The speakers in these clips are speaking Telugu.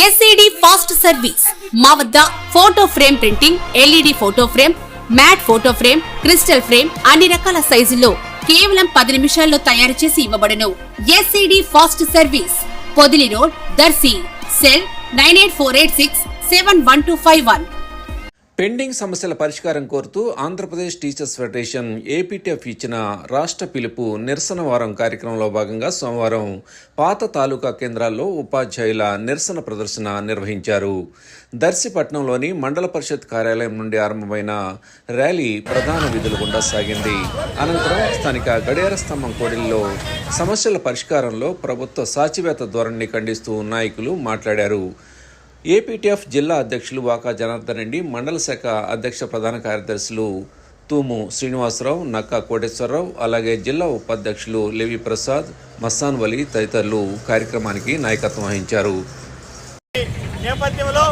ఎస్ఏడి ఫాస్ట్ సర్వీస్ మా వద్ద photo frame printing LED photo frame matt photo frame crystal frame అన్ని రకాల సైజుల్లో కేవలం పది నిమిషాల్లో తయారు చేసి ఇవ్వబడును. SED fast service Podili road Darsi. Cell nine eight four eight six seven one two five one. Pending సమస్యల పరిష్కారం కోరుతూ ఆంధ్రప్రదేశ్ టీచర్స్ ఫెడరేషన్ ఏపీటీఎఫ్ ఇచ్చిన రాష్ట్ర పిలుపు నిరసన వారం కార్యక్రమంలో భాగంగా సోమవారం పాత తాలూకా కేంద్రాల్లో ఉపాధ్యాయుల నిరసన ప్రదర్శన నిర్వహించారు. దర్శిపట్నంలోని మండల పరిషత్ కార్యాలయం నుండి ఆరంభమైన ర్యాలీ ప్రధాన విధులు గుండా సాగింది. అనంతరం స్థానిక గడియార స్తంభం కోడిల్లో సమస్యల పరిష్కారంలో ప్రభుత్వ సాచివేత ధోరణిని ఖండిస్తూ నాయకులు మాట్లాడారు. ఏపీటీఎఫ్ జిల్లా అధ్యక్షులు వాకా జనార్దన్ రెడ్డి మండల శాఖ అధ్యక్ష ప్రధాన కార్యదర్శులు తూము శ్రీనివాసరావు నక్కా కోటేశ్వరరావు అలాగే జిల్లా ఉపాధ్యక్షులు లెవి ప్రసాద్ మస్తాన్ వలి తదితరులు కార్యక్రమానికి నాయకత్వం వహించారు. నేపథ్యంలో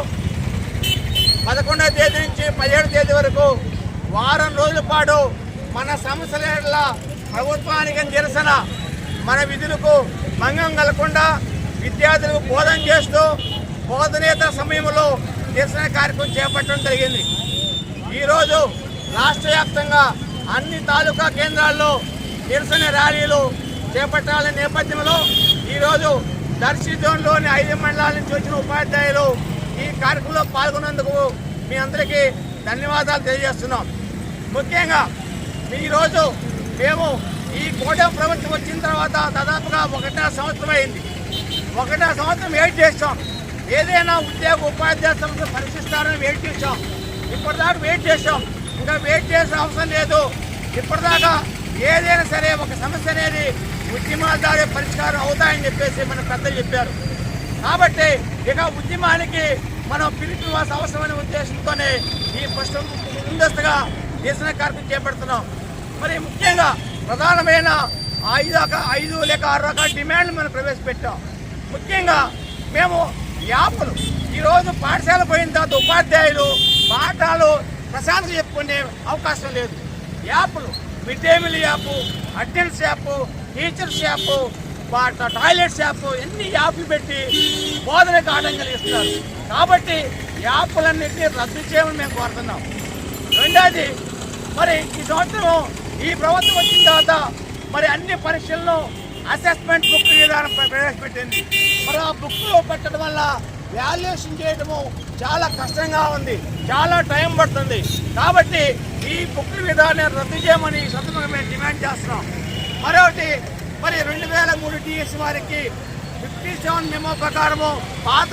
పదకొండవ తేదీ నుంచి పదిహేడు తేదీ వరకు వారం రోజుల పాటు మన సమస్యల ప్రభుత్వానికి నిరసన మన విధులకు భంగం కలగకుండా విద్యార్థులకు బోధన చేస్తూ బోధనేతర సమయంలో నిరసన కార్యక్రమం చేపట్టడం జరిగింది. ఈరోజు రాష్ట్ర వ్యాప్తంగా అన్ని తాలూకా కేంద్రాల్లో నిరసన ర్యాలీలు చేపట్టాలనే నేపథ్యంలో ఈరోజు దర్శి జోన్లోని ఐదు మండలాల నుంచి వచ్చిన ఉపాధ్యాయులు ఈ కార్యక్రమంలో పాల్గొన్నందుకు మీ అందరికీ ధన్యవాదాలు తెలియజేస్తున్నాం. ముఖ్యంగా ఈరోజు మేము ఈ కూటమి ప్రభుత్వం వచ్చిన తర్వాత దాదాపుగా ఒకటో సంవత్సరం అయింది. ఒకటో సంవత్సరం వెయిట్ చేస్తాం? ఏదైనా ఉద్యోగ ఉపాధ్యాయ సంస్థ పరీక్షిస్తారని వెయిట్ చేసాం ఇప్పటిదాకా వెయిట్ చేసాం ఇంకా వెయిట్ చేసిన అవసరం లేదు. ఇప్పటిదాకా ఏదైనా సరే ఒక సమస్య అనేది ఉద్యమాల ద్వారా పరిష్కారం అవుతాయని చెప్పేసి మన పెద్దలు చెప్పారు. కాబట్టి ఇక ఉద్యమానికి మనం పిలుపునివ్వాల్సిన అవసరమైన ఉద్దేశంతోనే ఈ ప్రశ్న ముందస్తుగా నిరసన కార్యక్రమం చేపడుతున్నాం. మరి ముఖ్యంగా ప్రధానమైన ఐదు ఐదు లేక ఆరు రకాల డిమాండ్లు మనం ప్రవేశపెట్టాం. ముఖ్యంగా మేము యాప్లు. ఈరోజు పాఠశాల పోయిన తర్వాత ఉపాధ్యాయులు పాఠాలు ప్రశాంతంగా చెప్పుకునే అవకాశం లేదు. యాప్లు mid day meal app attendance app teachers app వాటి టాయిలెట్స్ యాప్ ఎన్ని యాప్లు పెట్టి బోధనకు ఆటం కలిగిస్తున్నారు. కాబట్టి యాప్లన్నింటినీ రద్దు చేయమని మేము కోరుతున్నాం. రెండోది మరి ఈ సంవత్సరం ఈ ప్రభుత్వం వచ్చిన తర్వాత మరి అన్ని పరీక్షలను అసెస్మెంట్ బుక్ విధానం ప్రవేశపెట్టింది. మరి ఆ బుక్లో పెట్టడం వల్ల వాల్యుయేషన్ చేయడము చాలా కష్టంగా ఉంది. చాలా టైం పడుతుంది. కాబట్టి ఈ బుక్ విధానం రద్దు చేయమని సందర్భంగా మేము డిమాండ్ చేస్తున్నాం. మరొకటి మరి రెండు వేల మూడు డిఎస్ వారికి ఫిఫ్టీ సెవెన్ మెమో ప్రకారము పాత